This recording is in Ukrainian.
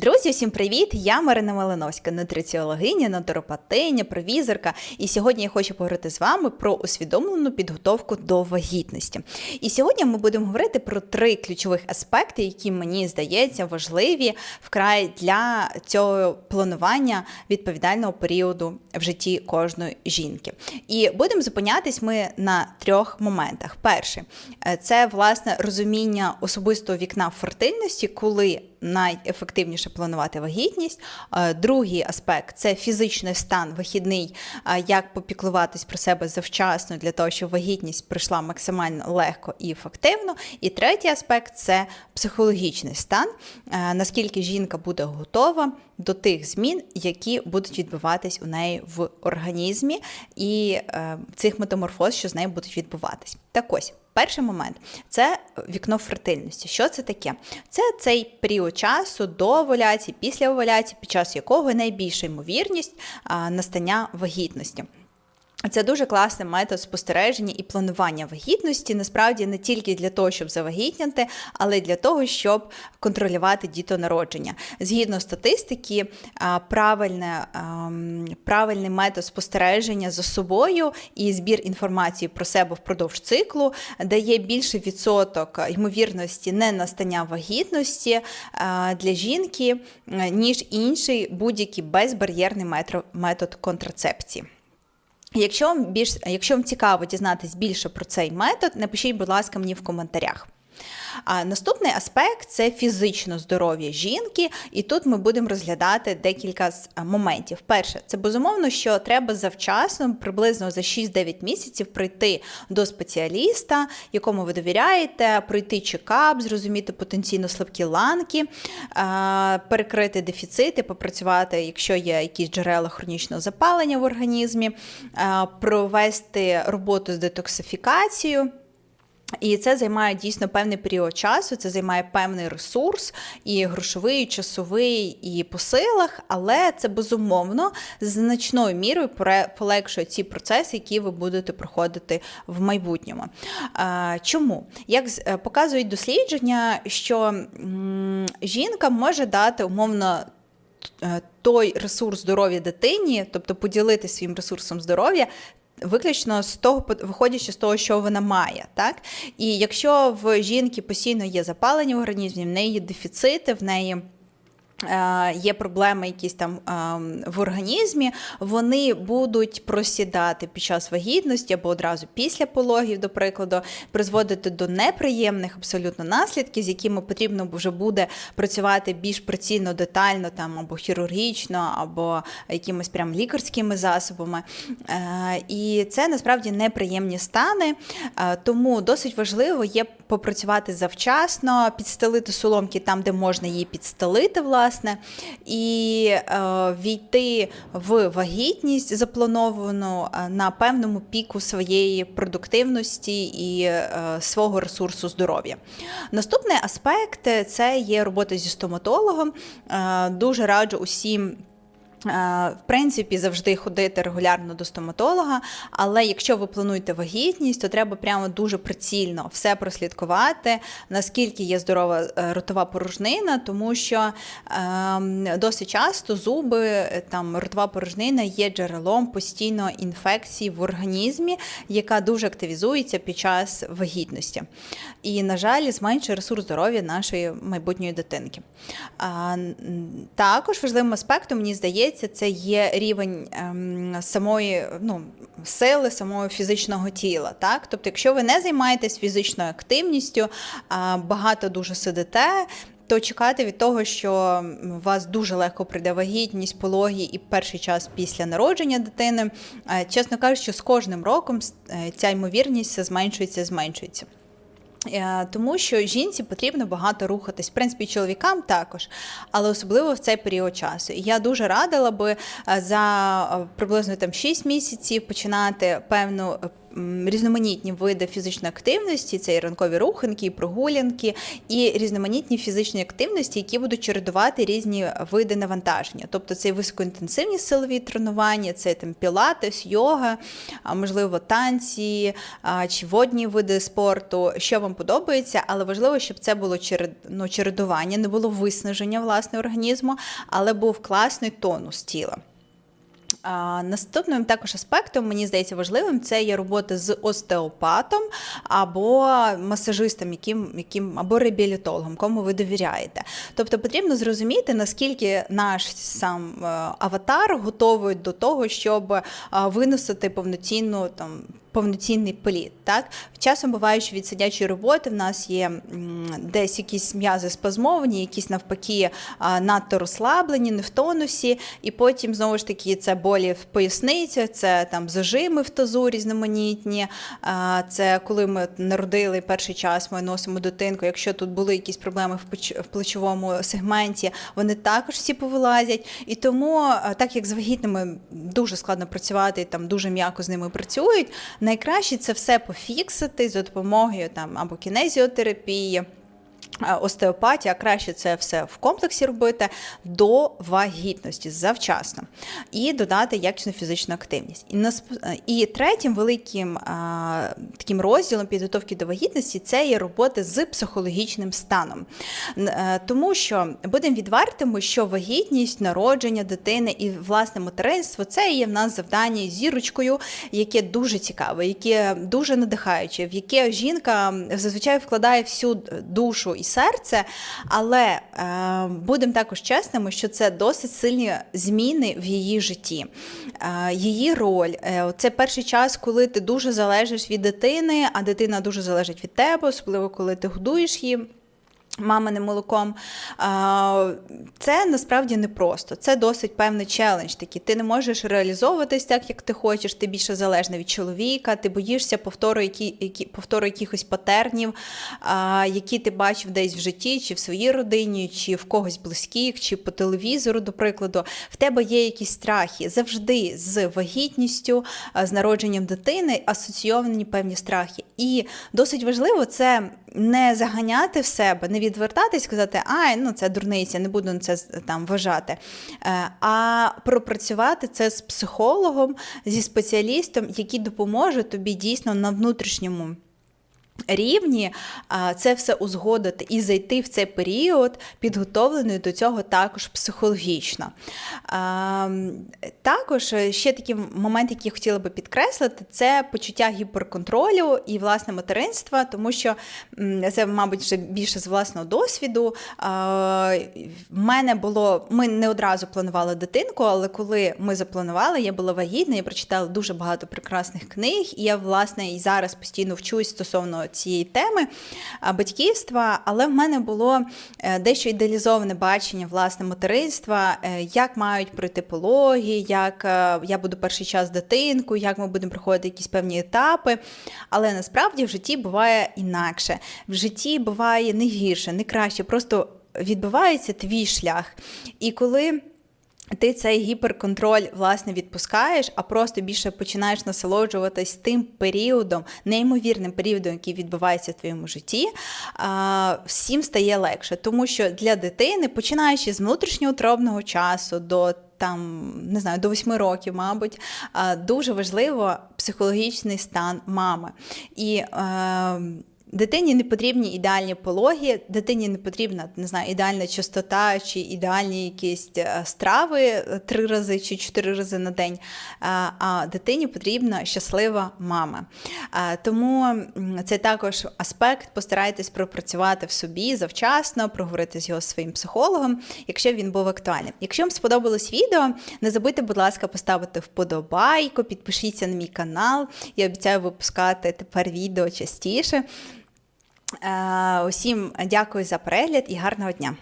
Друзі, всім привіт! Я Марина Малиновська, нутриціологиня, натуропатиня, провізорка. І сьогодні я хочу поговорити з вами про усвідомлену підготовку до вагітності. І сьогодні ми будемо говорити про три ключових аспекти, які мені здається важливі вкрай для цього планування відповідального періоду в житті кожної жінки. І будемо зупинятись ми на трьох моментах. Перше, е, це власне розуміння особистого вікна фертильності, коли найефективніше планувати вагітність. Е, Другий аспект це фізичний стан вихідний, е, як попіклуватись про себе завчасно для того, щоб вагітність пройшла максимально легко і ефективно. І третій аспект це психологічний стан, е, наскільки жінка буде готова до тих змін, які будуть відбуватись у неї в організмі, і е, цих метаморфоз, що з нею будуть відбуватись. Так ось. Перший момент це вікно фертильності. Що це таке? Це цей період часу до овуляції, після овуляції, під час якого найбільша ймовірність настання вагітності. Це дуже класний метод спостереження і планування вагітності. Насправді не тільки для того, щоб завагітняти, але й для того, щоб контролювати дітонародження. Згідно статистики, правильне, правильний метод спостереження за собою і збір інформації про себе впродовж циклу дає більший відсоток ймовірності не настання вагітності для жінки, е, ніж інший будь-який безбар'єрний метод контрацепції. Якщо вам більш, якщо вам цікаво дізнатись більше про цей метод, напишіть, будь ласка, мені в коментарях. А наступний аспект це фізичне здоров'я жінки, і тут ми будемо розглядати декілька з моментів. Перше, це безумовно, що треба завчасно, приблизно за 6-9 місяців, прийти до спеціаліста, якому ви довіряєте, пройти чекап, зрозуміти потенційно слабкі ланки, перекрити дефіцити, попрацювати, якщо є якісь джерела хронічного запалення в організмі, провести роботу з детоксифікацією. І це займає дійсно певний період часу, це займає певний ресурс, і грошовий, і часовий, і по силах, але це безумовно значною мірою полегшує ці процеси, які ви будете проходити в майбутньому. Чому? Як е, показують дослідження, що жінка може дати умовно е, той ресурс здоров'я дитині, тобто поділити своїм ресурсом здоров'я. Виключно з того, виходячи з того, що вона має, так? І якщо в жінки постійно є запалення в організмі, в неї є дефіцити, в неї є проблеми якісь там е, в організмі, вони будуть просідати під час вагітності або одразу після пологів, до прикладу, призводити до неприємних абсолютно наслідків, з якими потрібно вже буде працювати більш прицільно, детально, там або хірургічно, або якимись прям лікарськими засобами. Е, І це насправді неприємні стани, Е, тому досить важливо є попрацювати завчасно, підстелити соломки там, де можна її підстелити, власне, і е, війти в вагітність заплановану е, на певному піку своєї продуктивності і е, свого ресурсу здоров'я. Наступний аспект це є робота зі стоматологом. Дуже раджу усім. Е, В принципі, завжди ходити регулярно до стоматолога, але якщо ви плануєте вагітність, то треба прямо дуже прицільно все прослідкувати, наскільки є здорова е, ротова порожнина, тому що е, досить часто зуби, е, там ротова порожнина є джерелом постійно інфекції в організмі, яка дуже активізується під час вагітності. І, на жаль, зменшує ресурс здоров'я нашої майбутньої дитинки. Також важливим аспектом, мені здається, це є рівень ем, самої ну, сили, самого фізичного тіла. Так? Тобто, якщо ви не займаєтесь фізичною активністю, багато дуже сидите. То чекати від того, що вас дуже легко прийде вагітність, пологі і перший час після народження дитини, е, чесно кажучи, з кожним роком е, ця ймовірність зменшується, зменшується. Е, Тому що жінці потрібно багато рухатись, в принципі, чоловікам також, але особливо в цей період часу. І я дуже радила би е, за е, приблизно там 6 місяців починати певну різноманітні види фізичної активності, це і ранкові руханки, і прогулянки, і різноманітні фізичні активності, які будуть чередувати різні види навантаження. Тобто це високоінтенсивні силові тренування, це там пілатес, йога, можливо, танці чи водні види спорту, що вам подобається, але важливо, щоб це було ну, чередування, не було виснаження власне організму, але був класний тонус тіла. Наступним також аспектом, мені здається, важливим це є робота з остеопатом або масажистом, яким, яким або реабілітологом, кому ви довіряєте. Тобто потрібно зрозуміти, наскільки наш сам е, аватар готовий до того, щоб е, виносити повноцінну там. Повноцінний політ, так часом буває, що від сидячої роботи в нас є десь якісь м'язи спазмовані, якісь навпаки надто розслаблені, не в тонусі, і потім знову ж таки це болі в поясниці, це там зажими в тазу різноманітні. Це коли ми народили перший час, ми носимо дитинку. Якщо тут були якісь проблеми в плечовому сегменті, вони також всі повилазять. І тому, так як з вагітними дуже складно працювати, там дуже м'яко з ними працюють. Найкраще це все пофіксити за допомогою там або кінезіотерапії. Остеопатія, краще це все в комплексі робити до вагітності завчасно і додати якісну фізичну активність. І, і третім великим а, таким розділом підготовки до вагітності це є робота з психологічним станом. Е, Тому що будемо відвертими, що вагітність, народження дитини і власне материнство це є в нас завдання зірочкою, яке дуже цікаве, яке дуже надихаюче, в яке жінка зазвичай вкладає всю душу і серце. Але е, будемо також чесними, що це досить сильні зміни в її житті. Е, її роль е, це перший час, коли ти дуже залежиш від дитини, а дитина дуже залежить від тебе, особливо коли ти годуєш її. Маминим молоком. Це насправді непросто. Це досить певний челендж. Такий. Ти не можеш реалізовуватись так, як ти хочеш. Ти більше залежна від чоловіка, ти боїшся повтору, які, які, повтору якихось патернів, які ти бачив десь в житті, чи в своїй родині, чи в когось близьких, чи по телевізору, до прикладу. В тебе є якісь страхи. Завжди з вагітністю, з народженням дитини асоційовані певні страхи. І досить важливо це не заганяти в себе, не відвертатись, сказати, ай, ну це дурниця, не буду це там вважати. Е, А пропрацювати це з психологом, зі спеціалістом, який допоможе тобі дійсно на внутрішньому. Рівні це все узгодити і зайти в цей період, підготовлений до цього також психологічно. Також е, ще такий момент, який я хотіла би підкреслити, це почуття гіперконтролю і власне материнства, тому що це, мабуть, вже більше з власного досвіду. В мене було, ми не одразу планували дитинку, але коли ми запланували, я була вагітна, я прочитала дуже багато прекрасних книг, і я, власне, і зараз постійно вчусь стосовно цієї теми батьківства, але в мене було е, дещо ідеалізоване бачення власне материнства, е, як мають пройти пологи, як е, я буду перший час з дитинкою, як ми будемо проходити якісь певні етапи. Але насправді в житті буває інакше. В житті буває не гірше, не краще, просто відбувається твій шлях. І коли ти цей гіперконтроль власне відпускаєш, а просто більше починаєш насолоджуватись тим періодом, неймовірним періодом, який відбувається в твоєму житті, всім стає легше. Тому що для дитини, починаючи з внутрішньоутробного часу до там не знаю, до восьми років, мабуть, дуже важливо психологічний стан мами. І е, Дитині не потрібні ідеальні пологи, дитині не потрібна не знаю, ідеальна чистота чи ідеальні якісь е, страви е, три рази чи чотири рази на день. А, А дитині потрібна щаслива мама. Тому це також аспект. Постарайтесь пропрацювати в собі завчасно, проговорити з його своїм психологом, якщо він був актуальним. Якщо вам сподобалось відео, не забудьте, будь ласка, поставити вподобайку, підпишіться на мій канал. Я обіцяю випускати тепер відео частіше. Е, Усім дякую за перегляд і гарного дня!